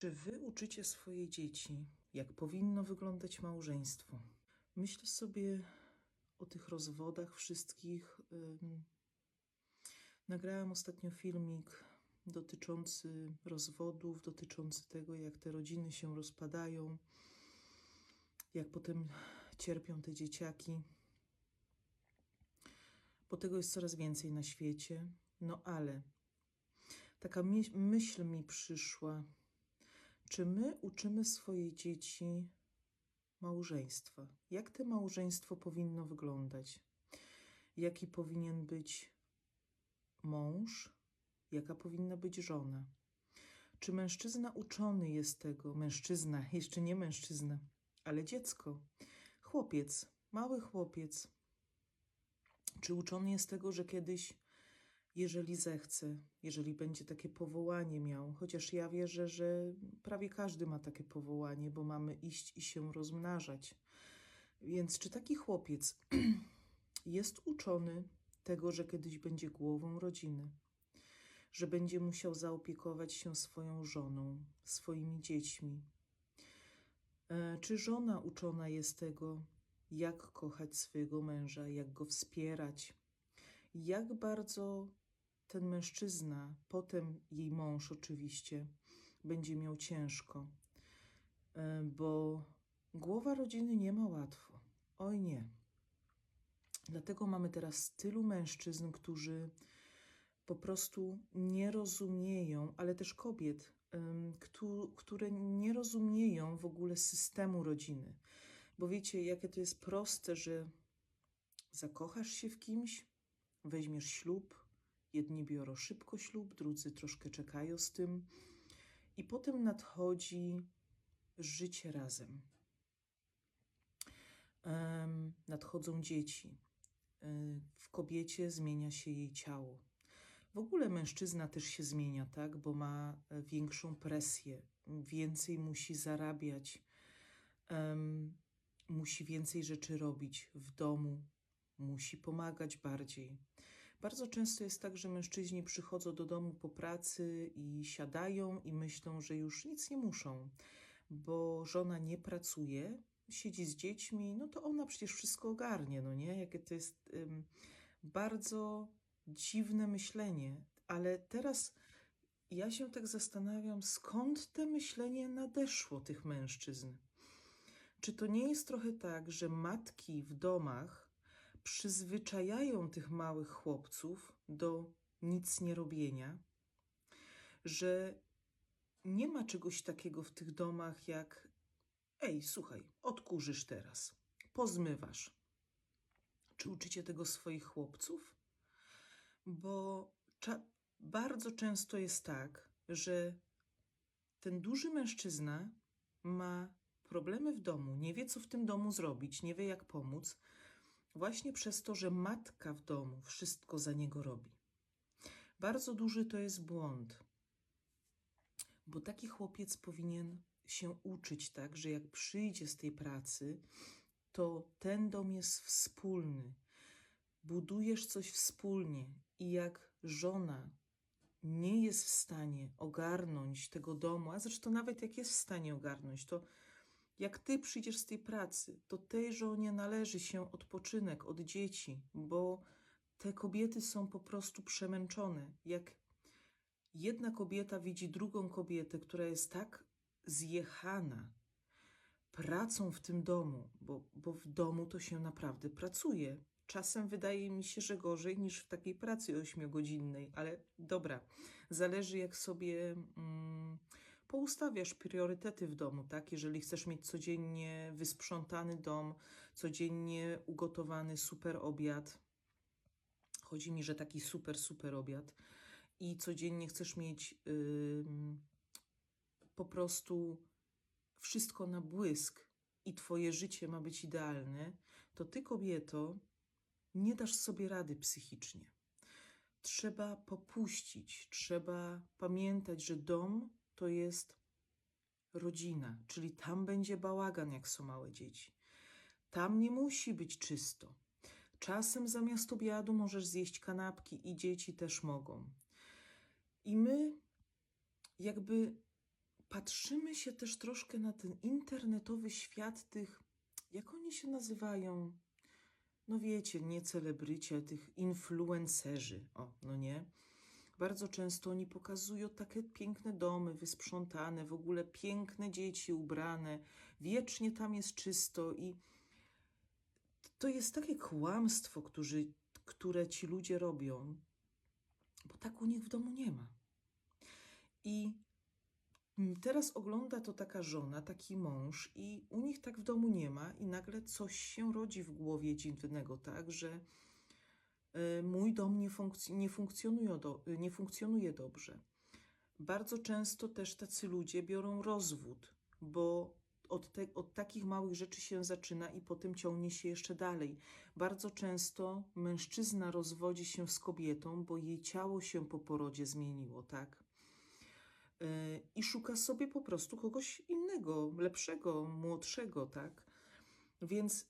Czy wy uczycie swoje dzieci, jak powinno wyglądać małżeństwo? Myślę sobie o tych rozwodach wszystkich. Nagrałam ostatnio filmik dotyczący rozwodów, dotyczący tego, jak te rodziny się rozpadają, jak potem cierpią te dzieciaki. Bo tego jest coraz więcej na świecie. No ale taka myśl mi przyszła. Czy my uczymy swoje dzieci małżeństwa? Jak to małżeństwo powinno wyglądać? Jaki powinien być mąż? Jaka powinna być żona? Czy mężczyzna uczony jest tego? Mężczyzna, jeszcze nie mężczyzna, ale dziecko, chłopiec, mały chłopiec. Czy uczony jest tego, że kiedyś, jeżeli zechce, jeżeli będzie takie powołanie miał, chociaż ja wierzę, że prawie każdy ma takie powołanie, bo mamy iść i się rozmnażać. Więc czy taki chłopiec jest uczony tego, że kiedyś będzie głową rodziny, że będzie musiał zaopiekować się swoją żoną, swoimi dziećmi? E, Czy żona uczona jest tego, jak kochać swojego męża, jak go wspierać, jak bardzo ten mężczyzna, potem jej mąż oczywiście, będzie miał ciężko, E, bo głowa rodziny nie ma łatwo. Oj nie. Dlatego mamy teraz tylu mężczyzn, którzy po prostu nie rozumieją, ale też kobiet, które nie rozumieją w ogóle systemu rodziny. Bo wiecie, jakie to jest proste, że zakochasz się w kimś, weźmiesz ślub, jedni biorą szybko ślub, drudzy troszkę czekają z tym, i potem nadchodzi życie razem. Em, nadchodzą dzieci. Y, W kobiecie zmienia się jej ciało. W ogóle mężczyzna też się zmienia, tak? Bo ma e, większą presję, więcej musi zarabiać, em, musi więcej rzeczy robić w domu, musi pomagać bardziej. Bardzo często jest tak, że mężczyźni przychodzą do domu po pracy i siadają i myślą, że już nic nie muszą, bo żona nie pracuje, siedzi z dziećmi, no to ona przecież wszystko ogarnie, no nie? Jakie to jest bardzo dziwne myślenie. Ale teraz ja się tak zastanawiam, skąd to myślenie nadeszło tych mężczyzn. Czy to nie jest trochę tak, że matki w domach przyzwyczajają tych małych chłopców do nic nie robienia, że nie ma czegoś takiego w tych domach jak ej, słuchaj, odkurzysz teraz, pozmywasz. Czy uczycie tego swoich chłopców? Bo bardzo często jest tak, że ten duży mężczyzna ma problemy w domu, nie wie, co w tym domu zrobić, nie wie, jak pomóc, właśnie przez to, że matka w domu wszystko za niego robi. Bardzo duży to jest błąd, bo taki chłopiec powinien się uczyć tak, że jak przyjdzie z tej pracy, to ten dom jest wspólny. Budujesz coś wspólnie i jak żona nie jest w stanie ogarnąć tego domu, a zresztą nawet jak jest w stanie ogarnąć, to jak ty przyjdziesz z tej pracy, to tej żonie należy się odpoczynek od dzieci, bo te kobiety są po prostu przemęczone. Jak jedna kobieta widzi drugą kobietę, która jest tak zjechana pracą w tym domu, bo, bo w domu to się naprawdę pracuje. Czasem wydaje mi się, że gorzej niż w takiej pracy ośmiogodzinnej, ale dobra, zależy jak sobie mm, poustawiasz priorytety w domu, tak? Jeżeli chcesz mieć codziennie wysprzątany dom, codziennie ugotowany super obiad, chodzi mi, że taki super, super obiad i codziennie chcesz mieć ym, po prostu wszystko na błysk i twoje życie ma być idealne, to ty, kobieto, nie dasz sobie rady psychicznie. Trzeba popuścić, trzeba pamiętać, że dom to jest rodzina, czyli tam będzie bałagan, jak są małe dzieci. Tam nie musi być czysto. Czasem zamiast obiadu możesz zjeść kanapki i dzieci też mogą. I my jakby patrzymy się też troszkę na ten internetowy świat tych, jak oni się nazywają? No wiecie, nie celebrycie, tych influencerzy, o, no nie? Bardzo często oni pokazują takie piękne domy, wysprzątane, w ogóle piękne dzieci ubrane, wiecznie tam jest czysto i to jest takie kłamstwo, którzy, które ci ludzie robią, bo tak u nich w domu nie ma. I teraz ogląda to taka żona, taki mąż, i u nich tak w domu nie ma, i nagle coś się rodzi w głowie dziwnego, tak, że mój dom nie, funkc- nie, funkcjonuje do, y, nie funkcjonuje dobrze. Bardzo często też tacy ludzie biorą rozwód, bo od, te, od takich małych rzeczy się zaczyna i potem ciągnie się jeszcze dalej. Bardzo często mężczyzna rozwodzi się z kobietą, bo jej ciało się po porodzie zmieniło, tak? Yy, I szuka sobie po prostu kogoś innego, lepszego, młodszego, tak? Więc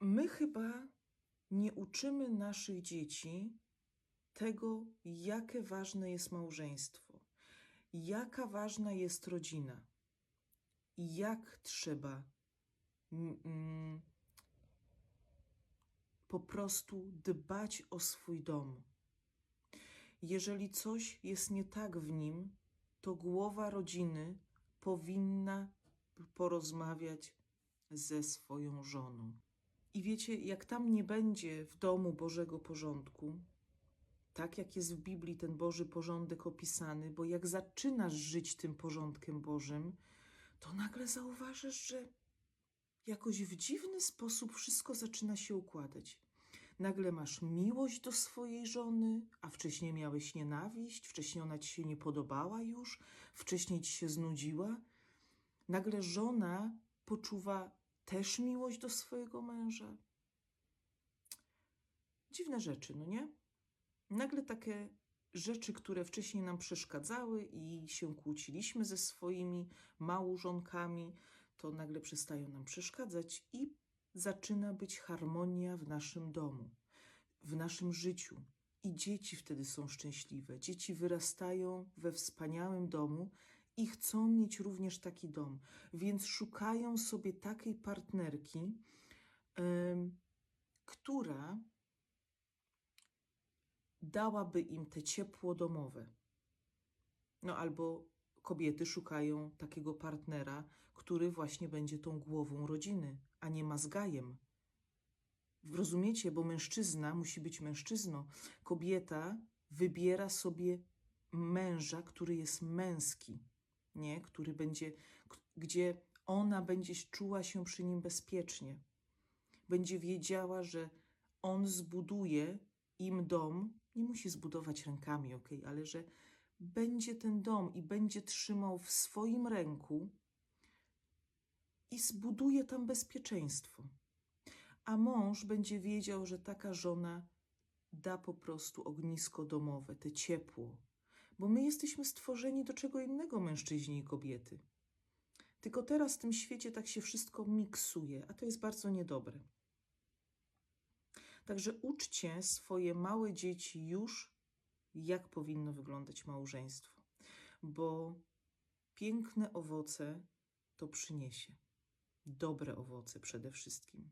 my chyba nie uczymy naszych dzieci tego, jakie ważne jest małżeństwo, jaka ważna jest rodzina i jak trzeba mm, mm, po prostu dbać o swój dom. Jeżeli coś jest nie tak w nim, to głowa rodziny powinna porozmawiać ze swoją żoną. I wiecie, jak tam nie będzie w domu Bożego porządku, tak jak jest w Biblii ten Boży porządek opisany, bo jak zaczynasz żyć tym porządkiem Bożym, to nagle zauważysz, że jakoś w dziwny sposób wszystko zaczyna się układać. Nagle masz miłość do swojej żony, a wcześniej miałeś nienawiść, wcześniej ona ci się nie podobała już, wcześniej ci się znudziła. Nagle żona poczuwa też miłość do swojego męża. Dziwne rzeczy, no nie? Nagle takie rzeczy, które wcześniej nam przeszkadzały i się kłóciliśmy ze swoimi małżonkami, to nagle przestają nam przeszkadzać i zaczyna być harmonia w naszym domu, w naszym życiu. I dzieci wtedy są szczęśliwe. Dzieci wyrastają we wspaniałym domu i chcą mieć również taki dom, więc szukają sobie takiej partnerki, która dałaby im te ciepło domowe. No albo kobiety szukają takiego partnera, który właśnie będzie tą głową rodziny, a nie mazgajem. Rozumiecie, bo mężczyzna musi być mężczyzną. Kobieta wybiera sobie męża, który jest męski, nie? Który będzie, gdzie ona będzie czuła się przy nim bezpiecznie. Będzie wiedziała, że on zbuduje im dom, nie musi zbudować rękami, ok, ale że będzie ten dom i będzie trzymał w swoim ręku i zbuduje tam bezpieczeństwo. A mąż będzie wiedział, że taka żona da po prostu ognisko domowe, te ciepło. Bo my jesteśmy stworzeni do czego innego, mężczyźni i kobiety. Tylko teraz w tym świecie tak się wszystko miksuje, a to jest bardzo niedobre. Także uczcie swoje małe dzieci już, jak powinno wyglądać małżeństwo, bo piękne owoce to przyniesie. Dobre owoce przede wszystkim.